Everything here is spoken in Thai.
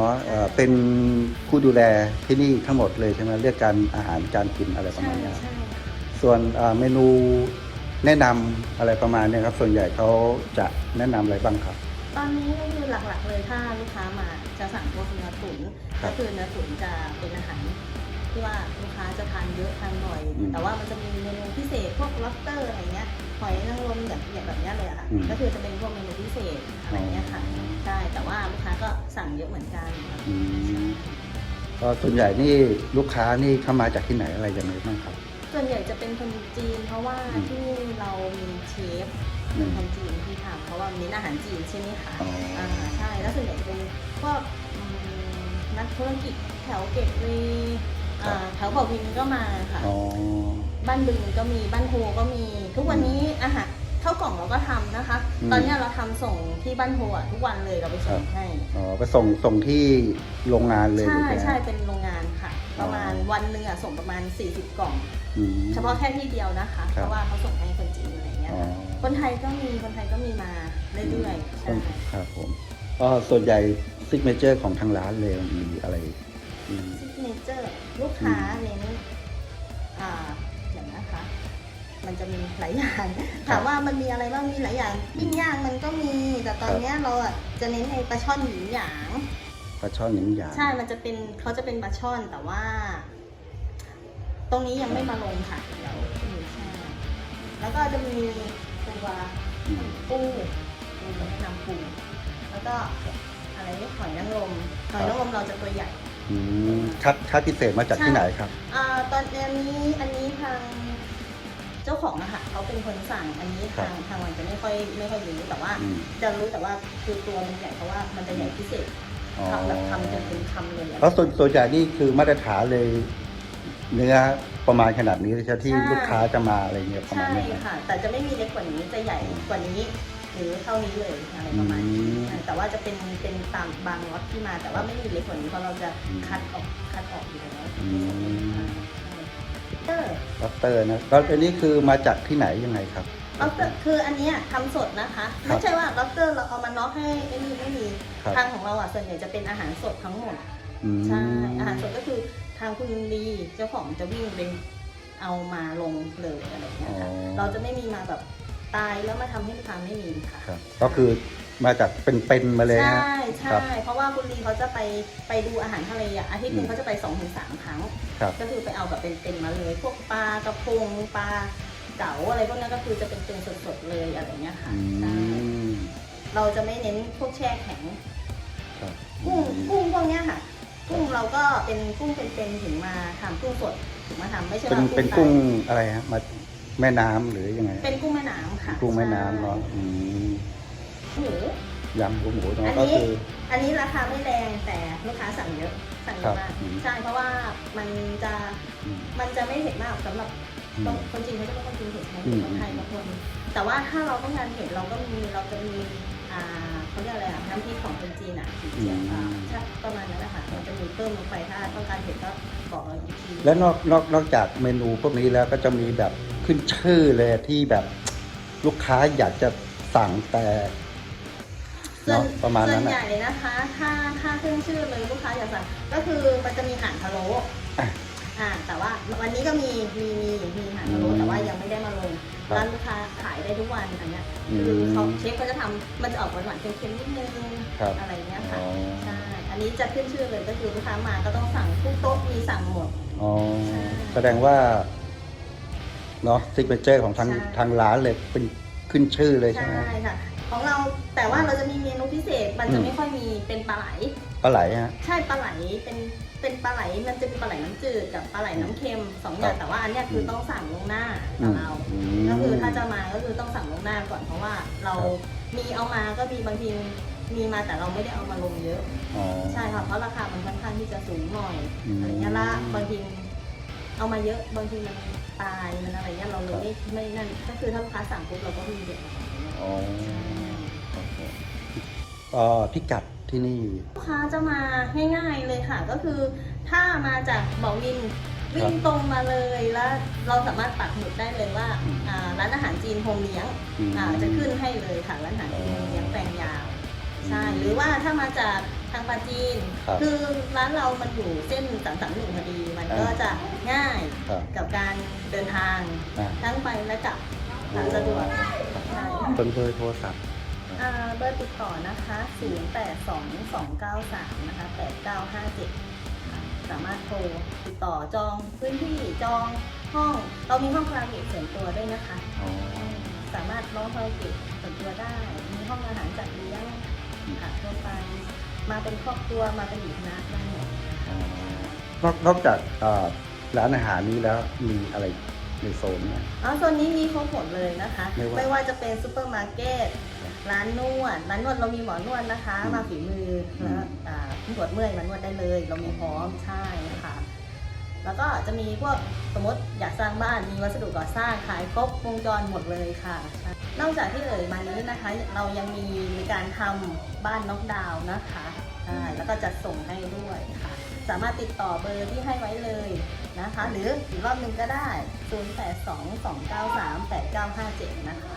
เรียกวันวันเนาะเอ่อเป็นผู้ดูแลที่นี่ทั้งหมดเลยใช่ไหมเรื่องการอาหารการกินอะไรประใช่มาณเนี้ยใช่ส่วนเอ่อเมนูแนะนำอะไรประมาณเนี้ยครับ ส่วนใหญ่เขาจะแนะนำอะไรบ้างครับ ตอนนี้ก็คือหลักๆเลยถ้าลูกค้ามาจะสั่งพวกเนื้อตุ๋นครัก็บคือเนื้อตุ๋นจะเป็นอาหาร ที่ว่าลูกค้าจะทานเยอะทานบ่อย อืมแต่ว่ามันจะมีเมนูพิเศษพวกล็อบสเตอร์อะไรเงี้ยหอยนางรมแบบอย่างแบบเนี้ยเลยอะค่ะอืม ก็คือจะเป็นพวกเมนูพิเศษอะไรเงี้ยค่ะอ๋อใช่แต่ว่าลูกค้าก็สั่งเยอะเหมือนกันอืมก็ส่วนใหญ่นี่ลูกค้านี่เข้ามาจากที่ไหนอะไรยังไงบ้างครับ ส่วนใหญ่จะเป็นคนจีน เพราะว่าอืม ที่นี่เรามีเชฟ อืเป็นม คนจีนที่ทำเพราะว่ามีอาหารจีนใช่ไหมคะอ๋ออ่าใช่ แล้วส่วนใหญ่จะเป็นพวกอืมนักธุรกิจแถวเกตเวย์ อ่าแถวเขาวินก็มาค่ะ อ๋อ บ้านบึงก็มีบ้านโพก็มี ทุกวันนี้อาหารข้าวกล่องเราก็ทำนะคะ อืมตอนเนี้ยเราทำส่งที่บ้านโพอะทุกวันเลยเราไปส่งครับ ให้ อ๋อไปส่งส่งที่โรงงานเลยใช่หรือไงใช่เป็นโรงงานค่ะอ๋อประมาณวันหนึ่งอะส่งประมาณ 40 กล่อง อืม เฉพาะแค่ที่เดียวนะคะครับเพราะว่าเขาส่งให้คนจีนอะไรเงี้ยอ๋อ ค่ะคนไทยก็มีคนไทยก็มีมาเรื่อยๆใช่ครับผมก็ส่วนใหญ่ซิกเนเจอร์ของทางร้านเลยมีอะไรอืม ซิก เนเจอร์ลูกค้าเน้นอ่าอย่างนะคะ มันจะมีหลายอย่างถามว่ามันมีอะไรบ้างมีหลายอย่างปิ้งย่างมันก็มีแต่ตอนเนี้ยเราอะจะเน้นในปลาช่อนหยินหยางปลาช่อนหนิงหยางใช่มันจะเป็นเขาจะเป็นปลาช่อนแต่ว่า ตรงนี้ยังไม่มาลงค่ะเดี๋ยวอืมใช่แล้วก็จะมีตัวปูปูแนะนำปูแล้วก็อะไรนี่หอยนางรมหอยนางรมเราจะตัวใหญ่ อืมคัดคัดพิเศษมาจากที่ไหนครับ อ่าตอนนี้อันนี้ทางเจ้าของอะค่ะเขาเป็นคนสั่งอันนี้ครับทางทางวันจะไม่ค่อยไม่ค่อยรู้แต่ว่าอืม จะรู้แต่ว่าคือตัวมันใหญ่เพราะว่ามันจะใหญ่พิเศษอ๋อทำแบบทำจนเป็นคำเลยอะ แล้วส่วนส่วนใหญ่นี่คือมาตรฐานเลย เนื้อประมาณขนาดนี้ใช่ที่ใช่ ลูกค้าจะมาอะไรเงี้ยประมาใช่ณนี้นะ ค่ะ แต่จะไม่มีเล็กกว่านี้จะใหญ่กว่านี้ หรือเท่านี้เลยอะไรประมาณนี้อืมใช่แต่ว่าจะเป็นเป็นตามบางล็อตที่มา แต่ว่าไม่มีเล็กกว่านี้เพราะเราจะอืมคัดออกคัดออกอยู่แล้วอืมเออล็อบสเตอร์นะแล้วอันนี้คือมาจากที่ไหนยังไงครับ ล็อบสเตอร์คืออันเนี้ยทำสดนะคะ ครับไม่ใช่ว่าล็อบสเตอร์เราเอามาน็อกให้ไม่มีไม่มีครับ ทางของเราอะส่วนใหญ่จะเป็นอาหารสดทั้งหมดอืม ใช่อาหารสดก็คือทางคุณลีเจ้าของจะวิ่งเป็นเอามาลงเลยอะไรอย่างเงี้ยค่ะอ๋อ เราจะไม่มีมาแบบ ตายแล้วมาทำให้ลูกค้าไม่มีค่ะครับ ก็คือมาจากเป็นๆมาเลยใช่ฮะใช่ครับเพราะว่าคุณลีเขาจะไปไปดูอาหารทะเลอะอาทิตย์หนึ่อืงมเขาจะไปสองถึงสามครั้ง ครับ ก็คือไปเอาแบบเป็นๆมาเลย พวกปลากระพงปลาเก๋าอะไรพวกนั้นก็คือจะเป็นเป็นสดๆเลยอะไรอย่างเงี้ยค่ะอืใช่มเราจะไม่เน้นพวกแช่แข็ง ครับกุ้งกุ้งพวกเนี้ยค่ะ กุ้งเราก็เป็นกุ้งเป็นๆถึงมาทำกุ้งสดถึงมาทำไม่ใช่เป็นว่าเป็นตายกุ้งอะไรฮะมา แม่น้ำหรือยังไงเป็นกุ้งแม่น้ำค่ะกุ้งแม่น้ำเนาะอืมใช่หมู ยำกุ้งหมูอัเนาะนก็นี้คือ อันนี้ราคาไม่แรงแต่ลูกค้าสั่งเยอะ สั่งเยอะมากครับอืม ใช่เพราะว่ามันจะอืมมันจะไม่เผ็ดมากสำหรับอืม คนจีนเขาจะไม่ค่อยกินเผ็ดนะอืม คนไทยบางคนแต่ว่าถ้าเราต้องการเผ็ดเราก็มีเราจะมีอ่าเขาเรียกอะไรอะน้ำพริกของคนจีนอะสีเขียวอ่าใช่ประมาณนั้นแหละค่ะมันจะมีเพิ่มลงไปถ้าต้องการเผ็ดก็บอกเราอีกที แล้วนอกนอกนอกจากเมนูพวกนี้แล้วก็จะมีแบบ ขึ้นชื่อเลยที่แบบลูกค้าอยากจะสั่งแต่ส่วนเนาะประมาณส่วนั้นนใหอะ ญ่นะคะ ถ้าถ้าขึ้นชื่อเลยลูกค้าอยากสั่งก็คือมันจะมีห่านพะโล้อะอ่า แต่ว่าวันนี้ก็มีมีมีมีห่านพะโล้อืมแต่ว่ายังไม่ได้มาลงครับร้านลูกค้าขายได้ทุกวันอันเนี้ยอืมคือเขาเชฟก็จะทำมันจะออกหวานๆเค็มๆนิดนึงครับ อะไรเงี้ยอ๋ค่ะอใช่อันนี้จะขึ้นชื่อเลยก็คือลูกค้ามาก็ต้องสั่งทุกโต๊ะมีสั่งหมด อ๋อใช่แสดงว่า เนาะซิกเนเจอร์ของทางใช่ ทางร้านเลยเป็นขึ้นชื่อเลยใช่ใช่ไหมค่ะ ของเราแต่ว่าเราจะมีเมนูพิเศษมันอืจะมไม่ค่อยมีเป็นปลาไหล ปลาไหลฮะ ใช่ปลาไหลเป็นเป็นปลาไหลมันจะมีปลาไหลน้ำจืดกับปลาไหลน้ำเค็มสองอย่างครับแต่ว่าอันเนี้ยคือต้องสั่งลวงหน้าอืกับมเราอืก็คือมถ้าจะมาก็คือต้องสั่งลวงหน้าก่อนเพราะว่าเราครับ มีเอามาก็มีบางทีมีมาแต่เราไม่ได้เอามาลงเยอะ อ๋อ ใช่ค่ะเพราะราคามันค่อนข้างที่จะสูงหน่อยอืม อะไรเงี้ยละบางที เอามาเยอะบางทีมันตายมันอะไรเงี้ยเราเลยไม่ไม่นั่นก็คือถ้าลูกค้าสั่งปุ๊บเราก็มีเด็ดมาของเราอ๋อครับผมเอ่อพิกัดที่นี่ ลูกค้าจะมาง่ายๆเลยค่ะ ก็คือถ้ามาจากบ่อวินวิ่ครังบตรงมาเลยแล้วเราสามารถปักหมุดได้เลยว่าอืมอ่าร้านอาหารจีนโฮมเลี้ยงอืมอ่าจะขึ้นให้เลยค่ะร้านอาหารจีนอ๋อโฮมเลี้ยงแปลงยาวอ ใช่หรือว่าถ้ามาจากทางปาจีนครับคือร้านเรามันอยู่เส้นสามสามหนึ่งพอดี มันก็อ่าจะง่ายครับกับการเดินทางอ่า ทั้งไปและกลับทางสะดวกใช่เป็นเบอร์โทรศัพท์ อ่าเบอร์ติดต่อนะคะ 082293 นะคะ 8957สามารถโทรติดต่อจองพื้นที่จองห้อง เรามีห้องคาราโอเกะส่วนตัวด้วยนะคะอ๋อสามารถร้องคาราโอเกะส่วนตัว ค่ะทั่วไป มาเป็นครอบครัวมาเป็นหมู่คณะได้หมดอ๋อนอกนอกจากเอ่อร้านอาหารนี้แล้วมีอะไรในโซนเนี่ย อ๋อโซนนี้มีครบหมดเลยนะคะ ไม่ว่าไม่ว่าจะเป็นซูเปอร์มาร์เก็ตร้านนวดร้านนวดเรามีหมอนวดนะคะ อืมมาฝีมืออืมแล้วอ่าปวดเมื่อยมานวดได้เลย เรามีพร้อมใช่ค่ะ แล้วก็จะมีพวกสมมติอยากสร้างบ้านมีวัสดุก่อสร้างขายครบวงจรหมดเลยค่ะ นอกจากที่เอ่ยมานี้นะคะ เรายังมีมีการทำบ้านน็อกดาวน์นะคะใช่แล้วก็จัดส่งให้ด้วยค่ะ สามารถติดต่อเบอร์ที่ให้ไว้เลยนะคะ หรืออีกรอบหนึ่งก็ได้ 0822938957 นะคะ